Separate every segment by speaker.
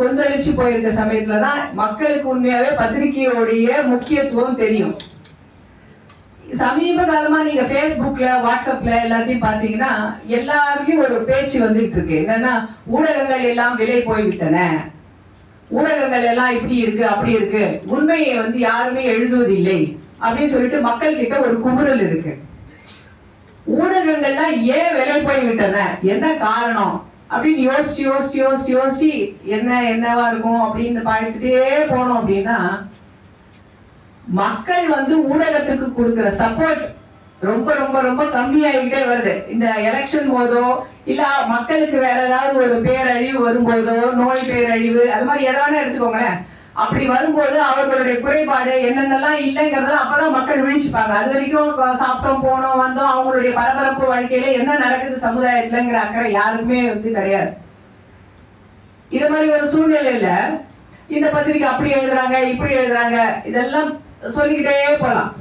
Speaker 1: கொந்தளிச்சு போயிருக்க சமயத்துல தான் மக்களுக்கு உண்மையாவே பத்திரிகையோடைய முக்கியத்துவம் தெரியும். சமீப காலமா நீங்க பேஸ்புக்ல வாட்ஸ்அப்ல எல்லாத்தையும் பாத்தீங்கன்னா எல்லாருக்கும் ஒரு பேச்சு வந்துட்டு இருக்கு. என்னன்னா ஊடகங்கள் எல்லாம் விலை போய்விட்டன. ஊடகங்கள் எல்லாம் இப்படி இருக்கு அப்படி இருக்கு. உண்மையை வந்து யாருமே எழுதுவதில்லை. அப்படின்னு சொல்லிட்டு மக்கள் கிட்ட ஒரு குமுறல் இருக்கு. ஊடகங்கள்லாம் ஏன் விலை போய் விட்டன என்ன காரணம்? அப்படின்னு யோசிச்சு யோசிச்சு யோசிச்சு யோசிச்சு என்ன என்னவா இருக்கும் அப்படின்னு பார்த்துட்டே போனோம் அப்படின்னா மக்கள் வந்து ஊடகத்துக்கு கொடுக்கிற சப்போர்ட் ரொம்ப ரொம்ப ரொம்ப கம்மியாகிட்டே வருது. இந்த எலெக்ஷன் போதோ இல்ல மக்களுக்கு வேற ஏதாவது ஒரு பேரழிவு வரும்போதோ நோய் பேரழிவு அது மாதிரி எதாவது எடுத்துக்கோங்களேன். அப்படி வரும்போது அவர்களுடைய குறைபாடு என்னென்னலாம் இல்லைங்கிறதெல்லாம் அப்பதான் மக்கள் விழிச்சுப்பாங்க அது வரைக்கும் சாப்பிட்டோம் போனோம் வந்தோம் அவங்களுடைய பரபரப்பு வாழ்க்கையில என்ன நடக்குது சமுதாயத்துலங்கிற அக்கறை யாருக்குமே வந்து கிடையாது. இது மாதிரி ஒரு சூழ்நிலையில இந்த பத்திரிக்கை அப்படி எழுதுறாங்க இப்படி எழுதுறாங்க இதெல்லாம் சொல்லிக்கிட்டே போலாம்.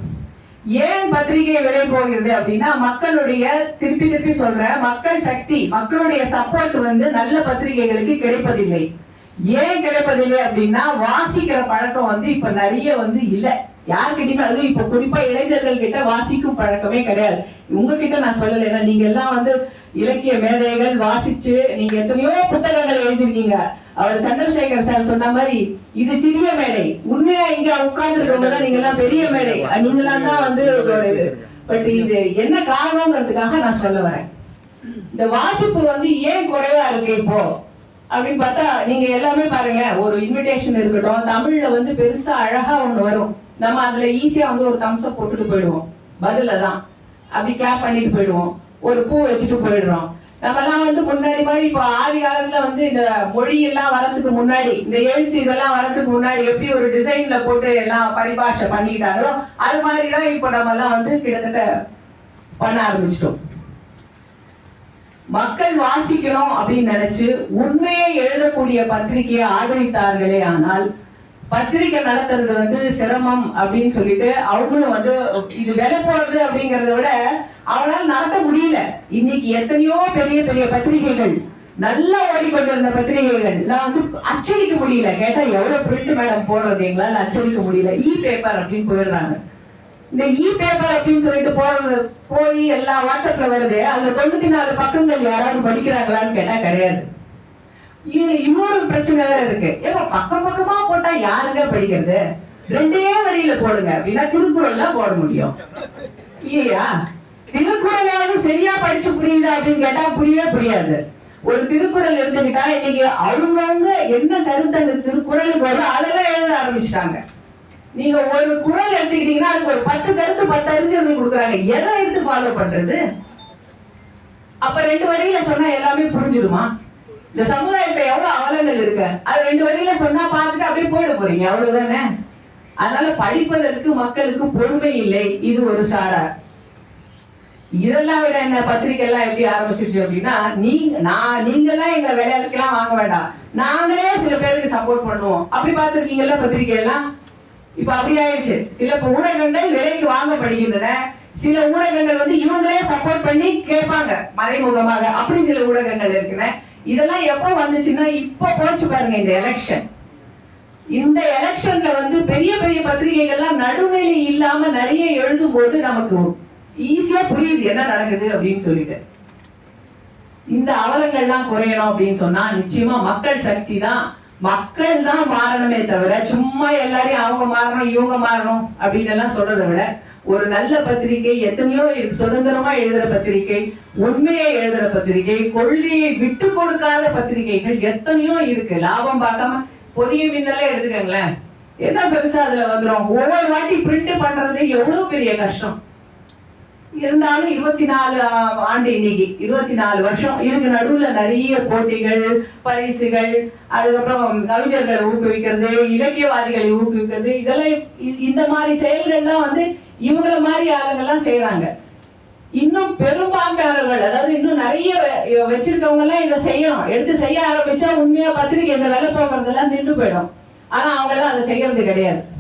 Speaker 1: ஏன் பத்திரிகை விலை போகிறது அப்படின்னா மக்களுடைய திருப்பி திருப்பி சொல்ற மக்கள் சக்தி மக்களுடைய சப்போர்ட் வந்து நல்ல பத்திரிகைகளுக்கு கிடைப்பதில்லை. ஏன் கிடைப்பதில்லை அப்படின்னா வாசிக்கிற பழக்கம் வந்து இப்ப நிறைய வந்து இல்ல. யார்கிட்டயுமே அதுவும் இப்ப குறிப்பா இளைஞர்கள் கிட்ட வாசிக்கும் பழக்கமே கிடையாது. உங்ககிட்ட நான் சொல்லல. ஏன்னா நீங்க எல்லாம் வந்து இலக்கிய மேதைகள் வாசிச்சு நீங்க எத்தனையோ புத்தகங்கள் எழுதிருக்கீங்க அவர் சந்திரசேகர் சார் சொன்ன மாதிரி இது சிறிய மேடை. உண்மையா இங்க உட்கார்ந்து இருக்கவங்க தான் நீங்க எல்லாம் பெரிய மேடை. நீங்களாம் தான் வந்து பட் இது என்ன காரணங்கிறதுக்காக நான் சொல்ல வரேன். இந்த வாசிப்பு வந்து ஏன் குறைவா இருக்கு இப்போ? அப்படின்னு பார்த்தா நீங்க எல்லாமே பாருங்களேன் ஒரு இன்விடேஷன் இருக்கட்டும் தமிழ்ல வந்து பெருசா அழகா ஒண்ணு வரும். நம்ம அதுல ஈஸியா வந்து ஒரு தம்ஸ் போட்டுட்டு போயிடுவோம். பதில தான். அப்படி கிளாப் பண்ணிட்டு போயிடுவோம். ஒரு பூ வச்சுட்டு போயிடுறோம். நம்ம எல்லாம் வந்து முன்னாடி மாதிரி இப்போ ஆதி காலத்துல வந்து இந்த மொழி எல்லாம் வரத்துக்கு முன்னாடி இந்த எழுத்து இதெல்லாம் வரத்துக்கு முன்னாடி எப்படி ஒரு டிசைன்ல போட்டு எல்லாம் பரிபாஷை பண்ணிக்கிட்டாங்களோ அது மாதிரிதான் இப்போ நம்ம எல்லாம் வந்து கிட்டத்தட்ட பண்ண ஆரம்பிச்சிட்டோம். மக்கள் வாசிக்கணும் அப்படின்னு நினைச்சு உண்மையை எழுதக்கூடிய பத்திரிகையை ஆதரித்தார்களே ஆனால் பத்திரிகை நடத்துறது வந்து சிரமம் அப்படின்னு சொல்லிட்டு அவங்களும் வந்து இது விலை போறது அப்படிங்கறத விட அவளால் நடத்த முடியல. இன்னைக்கு எத்தனையோ பெரிய பெரிய பத்திரிகைகள் நல்லா ஓடிக்கொண்டிருந்த பத்திரிகைகள் நான் வந்து அச்சடிக்க முடியல. கேட்டா எவ்வளவு பிரிண்ட் மேடம் போடுறது? எங்களால் அச்சடிக்க முடியல. இ பேப்பர் அப்படின்னு போயிடுறாங்க. இந்த இ பேப்பர் அப்படின்னு சொல்லிட்டு போறது போய் எல்லா வாட்ஸ்அப்ல வருது. அதுல தொண்ணூத்தி நாலு பக்கங்கள் யாராவது படிக்கிறாங்களான்னு கேட்டா கிடையாது. இதுல இன்னொரு பிரச்சனை வேற இருக்கு. ஏப்பா பக்கம் பக்கமா போட்டா யாருங்க படிக்கிறது? ரெண்டே வரியில போடுங்க. அப்படின்னா திருக்குறள் தான் போட முடியும். இல்லையா? திருக்குறளாவது சரியா படிச்சு புரியுதா அப்படின்னு கேட்டா புரியவே புரியாது. ஒரு திருக்குறள் எடுத்துக்கிட்டா இன்னைக்கு அவங்கவுங்க என்ன கருத்து அந்த திருக்குறளுக்கு வரும் அதெல்லாம் எழுத ஆரம்பிச்சிட்டாங்க. நீங்க ஒரு குரல் எடுத்துக்கிட்டீங்கன்னா அதுக்கு ஒரு பத்து கருத்து பத்து அறிஞர்கள் கொடுக்குறாங்க. எதை எடுத்து ஃபாலோ பண்றது? அப்ப ரெண்டு வரியில சொன்னா எல்லாமே புரிஞ்சிடுமா? இந்த சமுதாயத்துல எவ்வளவு அவலங்கள் இருக்கு? அது ரெண்டு வரியில சொன்னா பார்த்துட்டு அப்படியே போயிட போறீங்க. அவ்வளவுதானே? அதனால படிப்பதற்கு மக்களுக்கு பொறுமை இல்லை. இது ஒரு சாரார் இதெல்லாம் விட என்ன? பத்திரிக்கை எல்லாம் எப்படி ஆரம்பிச்சிருச்சு அப்படின்னா நீங்க நான் நீங்க எல்லாம் எங்க விளையாட்டுக்கெல்லாம் வாங்க வேண்டாம். நாங்களே சில பேருக்கு சப்போர்ட் பண்ணுவோம். அப்படி பாத்துருக்கீங்கல்ல பத்திரிக்கை எல்லாம் இப்ப அப்படி ஆயிடுச்சு சில ஊடகங்கள் விலைக்கு வாங்கப்படுகின்றன. சில ஊடகங்கள் வந்து இவங்களே சப்போர்ட் பண்ணி கேட்பாங்க மறைமுகமாக. அப்படி சில ஊடகங்கள் இருக்குன இதெல்லாம் எப்போ வந்துச்சுன்னா இப்ப போச்சு பாருங்க இந்த எலெக்ஷன் இந்த எலெக்ஷன்ல வந்து பெரிய பெரிய பத்திரிகைகள்லாம் நடுநிலை இல்லாம நிறைய எழுதும் போது நமக்கு ஈஸியா புரியுது என்ன நடக்குது அப்படின்னு சொல்லிட்டு. இந்த அவலங்கள்லாம் குறையணும் அப்படின்னு சொன்னா நிச்சயமா மக்கள் சக்தி தான் மக்கள் தான் மாறணுமே தவிர சும்மா எல்லாரையும் அவங்க மாறணும் இவங்க மாறணும் அப்படின்னு எல்லாம் சொல்றதை விட ஒரு நல்ல பத்திரிகை எத்தனையோ சுதந்திரமா எழுதுற பத்திரிகை உண்மையை எழுதுற பத்திரிகை கொள்கையை விட்டு கொடுக்காத பத்திரிகைகள் எத்தனையோ இருக்கு. லாபம் பார்க்காம பொதிய மின்னலே எடுத்துக்கங்களேன். என்ன பெருசா அதுல வந்துடும் ஒவ்வொரு வாட்டி பிரிண்ட் பண்றது எவ்வளவு பெரிய கஷ்டம். இருந்தாலும் இருபத்தி நாலு ஆண்டு இன்னைக்கு. இருபத்தி நாலு வருஷம். இதுக்கு நடுவுல நிறைய போட்டிகள் பரிசுகள் அதுக்கப்புறம் கவிஞர்களை ஊக்குவிக்கிறது இலக்கியவாதிகளை ஊக்குவிக்கிறது. இதெல்லாம் இ- இந்த மாதிரி செயல்கள்லாம் வந்து இவங்கள மாதிரி ஆளுங்கெல்லாம் செய்யறாங்க இன்னும் பெரும்பான்மையாளர்கள் அதாவது இன்னும் நிறைய வச்சிருக்கவங்க எல்லாம் இதை செய்யணும். எடுத்து செய்ய ஆரம்பிச்சா உண்மையா பத்திரிக்கை இந்த வேலை போகிறதெல்லாம் நின்று போயிடும். ஆனா அவங்க எல்லாம் அதை செய்யறது கிடையாது.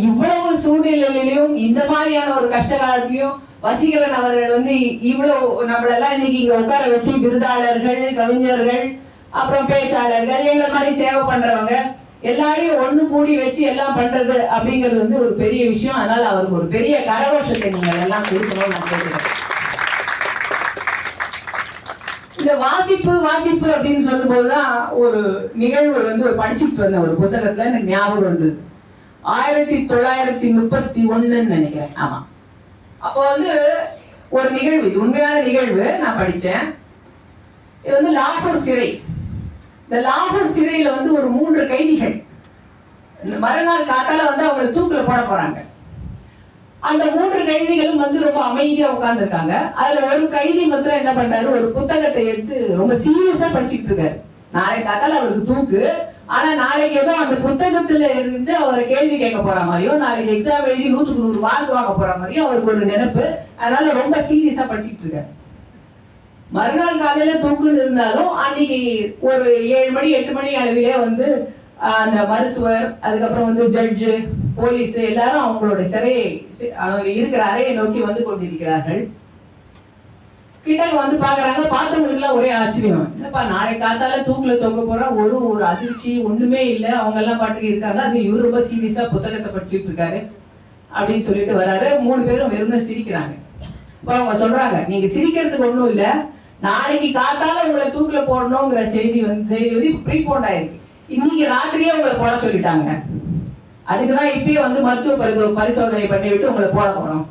Speaker 1: இவ்வளவு சூழ்நிலையிலும் இந்த மாதிரியான ஒரு கஷ்ட காலத்திலையும் வசீகரன் அவர்கள் வந்து இவ்வளவு நம்மளெல்லாம் இன்னைக்கு இங்க உட்கார வச்சு விருதாளர்கள் கவிஞர்கள் அப்புறம் பேச்சாளர்கள் எங்களை மாதிரி சேவை பண்றவங்க எல்லாரையும் ஒண்ணு கூடி வச்சு எல்லாம் பண்றது அப்படிங்கிறது வந்து ஒரு பெரிய விஷயம். அதனால அவருக்கு ஒரு பெரிய கரகோஷத்தை நீங்க எல்லாம் கொடுக்கணும்னு நான் கேட்கிறேன் இந்த வாசிப்பு வாசிப்பு அப்படின்னு சொல்லும்போதுதான் ஒரு நிகழ்வு வந்து ஒரு படிச்சுட்டு வந்த ஒரு புத்தகத்துல எனக்கு ஞாபகம் இருந்தது ஆயிரத்தி தொள்ளாயிரத்தி முப்பத்தி ஒண்ணுன்னு நினைக்கிறேன். ஆமா. அப்போ வந்து ஒரு நிகழ்வு இது உண்மையான நிகழ்வு நான் படிச்சேன். இது வந்து லாகூர் சிறை. இந்த லாகூர் சிறையில வந்து ஒரு மூன்று கைதிகள். இந்த மறுநாள் காத்தால வந்து அவங்களை தூக்கில் போட போறாங்க. அந்த மூன்று கைதிகளும் வந்து ரொம்ப அமைதியா உட்கார்ந்துருக்காங்க. அதுல ஒரு கைதி மாத்திரம் என்ன பண்றாரு? ஒரு புத்தகத்தை எடுத்து ரொம்ப சீரியஸா படிச்சுட்டு இருக்காரு. நாளை காத்தால அவருக்கு தூக்கு. ஆனா நாளைக்கு ஏதோ அந்த புத்தகத்துல இருந்து அவரை கேள்வி கேட்க போற மாதிரியும் நாளைக்கு எக்ஸாம் எழுதி நூத்துக்கு நூறு மார்க் வாங்க போற மாதிரியும் அவருக்கு ஒரு நினைப்பு. அதனால ரொம்ப சீரியஸா படிச்சுட்டு இருக்காரு. மறுநாள் காலையில தூக்குன்னு இருந்தாலும் அன்னைக்கு ஒரு ஏழு மணி எட்டு மணி அளவிலே வந்து அந்த மருத்துவர் அதுக்கப்புறம் வந்து ஜட்ஜு போலீஸ் எல்லாரும் அவங்களோட சிறையை அவங்க இருக்கிற அறையை நோக்கி வந்து கொண்டிருக்கிறார்கள். கிட்ட வந்து பாக்குறாங்க பார்த்தவங்களுக்கு எல்லாம் ஒரே ஆச்சரியம். என்னப்பா நாளை காத்தால தூக்குல தொங்க போற ஒரு ஒரு அதிர்ச்சி ஒண்ணுமே இல்ல. அவங்க எல்லாம் பாட்டுக்கு இருக்காங்க. அது இவர் ரொம்ப சீரியஸா புத்தகத்தை படிச்சுட்டு இருக்காரு அப்படின்னு சொல்லிட்டு வராரு. மூணு பேரும் வெறும்னு சிரிக்கிறாங்க. இப்ப அவங்க சொல்றாங்க நீங்க சிரிக்கிறதுக்கு ஒண்ணும் இல்ல. நாளைக்கு காத்தால உங்களை தூக்குல போடணுங்கிற செய்தி வந்து செய்தி வந்து ப்ரீபோண்ட் ஆயிருக்கு. இன்னைக்கு ராத்திரியே உங்களை போட சொல்லிட்டாங்க. அதுக்குதான் இப்பயே வந்து மருத்துவ பரிசோ பரிசோதனை பண்ணி விட்டு உங்களை போட போறோம்.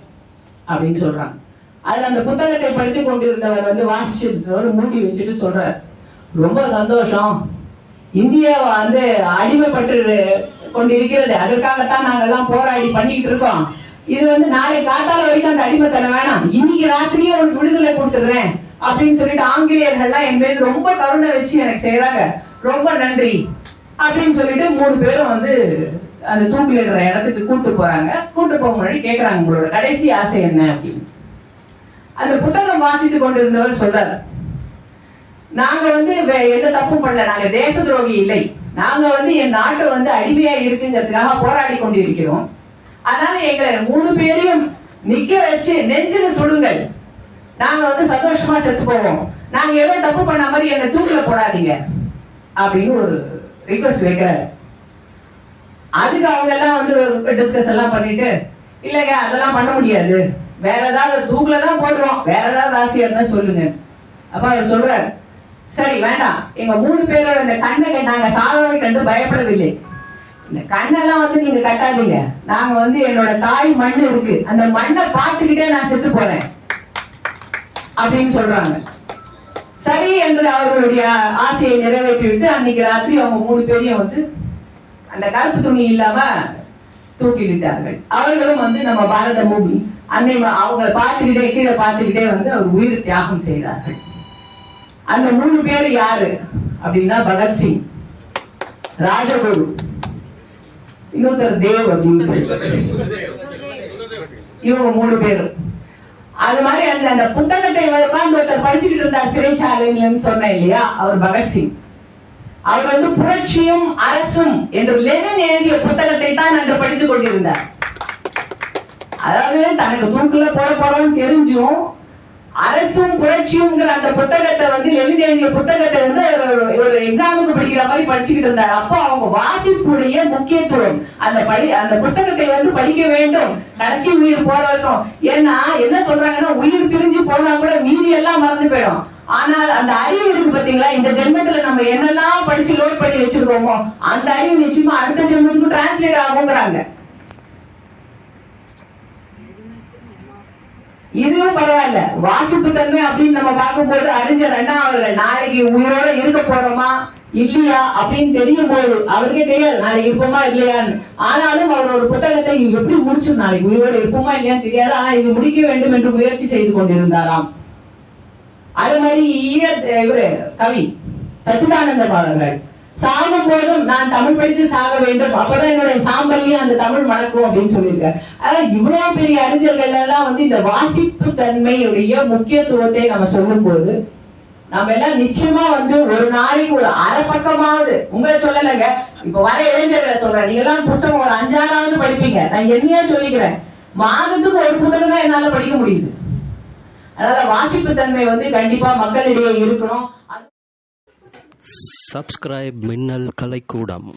Speaker 1: அப்படின்னு சொல்றாங்க. அதுல அந்த புத்தகத்தை படித்து கொண்டிருந்தவர் வந்து வாசிச்சிருந்தவர் மூடி வச்சுட்டு சொல்றார். ரொம்ப சந்தோஷம். இந்தியா வந்து அடிமைப்பட்டு கொண்டிருக்கிறது. அதற்காகத்தான் நாங்கெல்லாம் போராடி பண்ணிட்டு இருக்கோம். இது வந்து நாளை காத்தால வரைக்கும் அந்த அடிமை தர வேணாம். இன்னைக்கு ராத்திரியே உனக்கு விடுதலை கொடுத்துடுறேன் அப்படின்னு சொல்லிட்டு ஆங்கிலேயர்கள்லாம் என் மீது ரொம்ப கருணை வச்சு எனக்கு செய்யறாங்க ரொம்ப நன்றி அப்படின்னு சொல்லிட்டு மூணு பேரும் வந்து அந்த தூக்கிலிடுற இடத்துக்கு கூட்டு போறாங்க. கூட்டு போக முன்னாடி கேட்கறாங்க உங்களோட கடைசி ஆசை என்ன அப்படின்னு. அந்த புத்தகம் வாசித்து கொண்டிருந்தவர் சொல்றார் நாங்க வந்து வே- எந்த தப்பும் பண்ணல. நாங்க தேச துரோகி இல்லை. நாங்க வந்து என் நாட்டு வந்து அடிமையா இருக்குங்கிறதுக்காக போராடி கொண்டிருக்கிறோம். அதனால எங்களை மூணு பேரையும் நிக்க வச்சு நெஞ்சில சுடுங்கள். நாங்க வந்து சந்தோஷமா செத்து போவோம். நாங்க ஏதோ தப்பு பண்ண மாதிரி என்னை தூக்கில போடாதீங்க. அப்படின்னு ஒரு ரிக்வஸ்ட் வைக்கிறாரு. அதுக்கு அவங்க எல்லாம் வந்து டிஸ்கஸ் எல்லாம் பண்ணிட்டு இல்லைங்க அதெல்லாம் பண்ண முடியாது. வேற ஏதாவது தூக்குல தான் போடுறோம் வேற ஏதாவது ஆசையா இருந்தா சொல்லுங்க. அப்ப அவர் சொல்றாரு சரி வேண்டாம். எங்க மூணு பேரோட இந்த கண்ணை கட்டு- நாங்க சாதனை கண்டு பயப்படவில்லை. இந்த கண்ணெல்லாம் வந்து நீங்க கட்டாதீங்க. நாங்க வந்து என்னோட தாய் மண் இருக்கு. அந்த மண்ணை பார்த்துக்கிட்டே நான் செத்து போறேன். அப்படின்னு சொல்றாங்க. சரி என்று அவர்களுடைய ஆசையை நிறைவேற்றி விட்டு அன்னைக்கு ராத்திரி அவங்க மூணு பேரையும் வந்து அந்த கருப்பு துணி இல்லாம தூக்கிவிட்டார்கள் அவர்களும் வந்து நம்ம பாரத பூமி அன்னை அவங்களை பார்த்துக்கிட்டே கீழே பார்த்துக்கிட்டே வந்து அவர் உயிர் தியாகம் செய்தார்கள் அந்த மூணு பேர் யாரு? அப்படின்னா பகத்சிங் ராஜகுரு இன்னொருத்தர் தேவ் அப்படின்னு சொல்லி இவங்க மூணு பேரும். அது மாதிரி அந்த அந்த புத்தகத்தை உட்கார்ந்து ஒருத்தர் படிச்சுக்கிட்டு இருந்தார் சிறைச்சாலைன்னு சொன்னேன் இல்லையா? அவர் பகத்சிங் அவர் வந்து புரட்சியும் அரசும் என்று லெனின் எழுதிய புத்தகத்தை தான் அன்று படித்துக் கொண்டிருந்தார். அதாவது தனக்கு தூக்குல போட போறோம்னு தெரிஞ்சும் அரசும் புரட்சியும்ங்கிற அந்த புத்தகத்தை வந்து லெனின் எழுதிய புத்தகத்தை வந்து ஒரு- ஒரு எக்ஸாமுக்கு படிக்கிற மாதிரி படிச்சுக்கிட்டு இருந்தார். அப்போ அவங்க வாசிப்புடைய முக்கியத்துவம் அந்த படி அந்த புத்தகத்தை வந்து படிக்க வேண்டும். கடைசி உயிர் போற வரைக்கும் ஏன்னா என்ன சொல்றாங்கன்னா உயிர் பிரிஞ்சு போனா கூட மீதி எல்லாம் மறந்து போயிடும். ஆனால் அந்த அறிவு இருக்கு பாத்தீங்களா இந்த ஜென்மத்துல நம்ம என்னெல்லாம் படிச்சு லோட் பண்ணி வச்சிருக்கோமோ அந்த அறிவு நிச்சயமா அடுத்த ஜென்மத்துக்கு டிரான்ஸ்லேட் ஆகுங்கிறாங்க இதுவும் பரவாயில்ல. வாசிப்பு தன்மை அப்படின்னு நம்ம பார்க்கும்போது அறிஞர் அண்ணா அவர்கள் நாளைக்கு உயிரோட இருக்க போறோமா? இல்லையா? அப்படின்னு தெரியும் போது அவருக்கே தெரியாது நாளைக்கு இருப்போமா? இல்லையான்னு. ஆனாலும் அவர் ஒரு புத்தகத்தை எப்படி முடிச்சு நாளைக்கு உயிரோட இருப்போமா? இல்லையான்னு தெரியாது. ஆனா இது முடிக்க வேண்டும் என்று முயற்சி செய்து கொண்டிருந்தாராம். அது மாதிரி இவரு கவி சச்சிதானந்தம் அவர்கள் சாகும் போதும் நான் தமிழ் படித்து சாக வேண்டும். அப்பதான் என்னுடைய சாம்பல்லையும் அந்த தமிழ் மணக்கும் அப்படின்னு சொல்லியிருக்காரு. அதாவது இவ்வளவு பெரிய அறிஞர்கள் எல்லாம் வந்து இந்த வாசிப்பு தன்மையுடைய முக்கியத்துவத்தை நம்ம சொல்லும் போது நம்ம எல்லாம் நிச்சயமா வந்து ஒரு நாளைக்கு ஒரு அரை பக்கமாவது உங்களை சொல்லலைங்க இப்ப வர இளைஞர்களை சொல்றேன். நீங்க எல்லாம் புஸ்தகம் ஒரு அஞ்சாறாவது படிப்பீங்க. நான் என்னையா சொல்லிக்கிறேன். மாதத்துக்கு ஒரு புத்தகம் தான் என்னால படிக்க முடியுது. அதனால வாசிப்பு தன்மை வந்து கண்டிப்பா மக்களிடையே இருக்கணும்.
Speaker 2: சப்ஸ்கிரைப் மின்னல் கலைக்கூடம்.